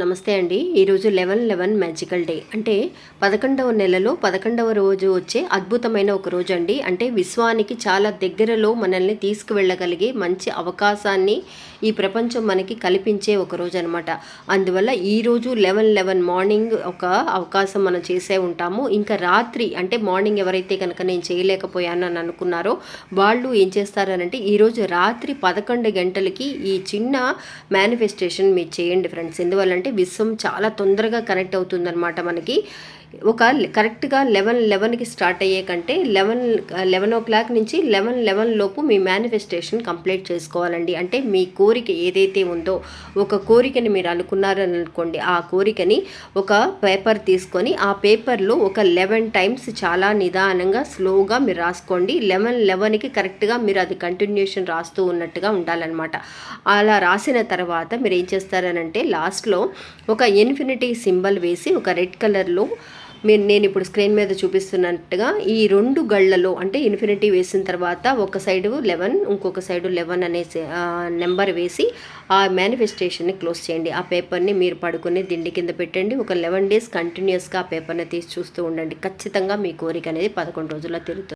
నమస్తే అండి. ఈరోజు లెవెన్ లెవెన్ మ్యాజికల్ డే. అంటే పదకొండవ నెలలో పదకొండవ రోజు వచ్చే అద్భుతమైన ఒక రోజు అండి. అంటే విశ్వానికి చాలా దగ్గరలో మనల్ని తీసుకువెళ్ళగలిగే మంచి అవకాశాన్ని ఈ ప్రపంచం మనకి కల్పించే ఒక రోజు అనమాట అందువల్ల ఈరోజు లెవెన్ లెవెన్ మార్నింగ్ ఒక అవకాశం మనం చేసే ఉంటాము. ఇంకా రాత్రి అంటే మార్నింగ్ ఎవరైతే కనుక నేను చేయలేకపోయాను అని అనుకున్నారో వాళ్ళు ఏం చేస్తారనంటే ఈరోజు రాత్రి పదకొండు గంటలకి ఈ చిన్న మేనిఫెస్టేషన్ మీరు చేయండి ఫ్రెండ్స్ ఎందువల్లంటే విశ్వం చాలా తొందరగా కనెక్ట్ అవుతుందన్నమాట మనకి. ఒక కరెక్ట్గా లెవెన్ లెవెన్కి స్టార్ట్ అయ్యే కంటే లెవెన్ లెవెన్ ఓ క్లాక్ నుంచి లెవెన్ లెవెన్ లోపు మీ మేనిఫెస్టేషన్ కంప్లీట్ చేసుకోవాలండి. అంటే మీ కోరిక ఏదైతే ఉందో ఒక కోరికని మీరు అనుకున్నారని అనుకోండి ఆ కోరికని ఒక పేపర్ తీసుకొని ఆ పేపర్లో ఒక లెవెన్ టైమ్స్ చాలా నిదానంగా స్లోగా మీరు రాసుకోండి. లెవెన్ లెవెన్కి కరెక్ట్గా మీరు అది కంటిన్యూషన్ రాస్తూ ఉన్నట్టుగా ఉండాలన్నమాట. అలా రాసిన తర్వాత మీరు ఏం చేస్తారనంటే లాస్ట్లో ఒక ఇన్ఫినిటీ సింబల్ వేసి ఒక రెడ్ కలర్లో మీరు నేను ఇప్పుడు స్క్రీన్ మీద చూపిస్తున్నట్టుగా ఈ రెండు గళ్ళలో అంటే ఇన్ఫినిటీ వేసిన తర్వాత ఒక సైడు లెవెన్ ఇంకొక సైడు లెవెన్ అనే నెంబర్ వేసి ఆ మేనిఫెస్టేషన్ని క్లోజ్ చేయండి. ఆ పేపర్ని మీరు పడుకుని దిండి కింద పెట్టండి. ఒక లెవెన్ డేస్ కంటిన్యూస్గా ఆ పేపర్ని తీసి చూస్తూ ఉండండి. ఖచ్చితంగా మీ కోరిక అనేది పదకొండు రోజుల్లో తిరుగుతుంది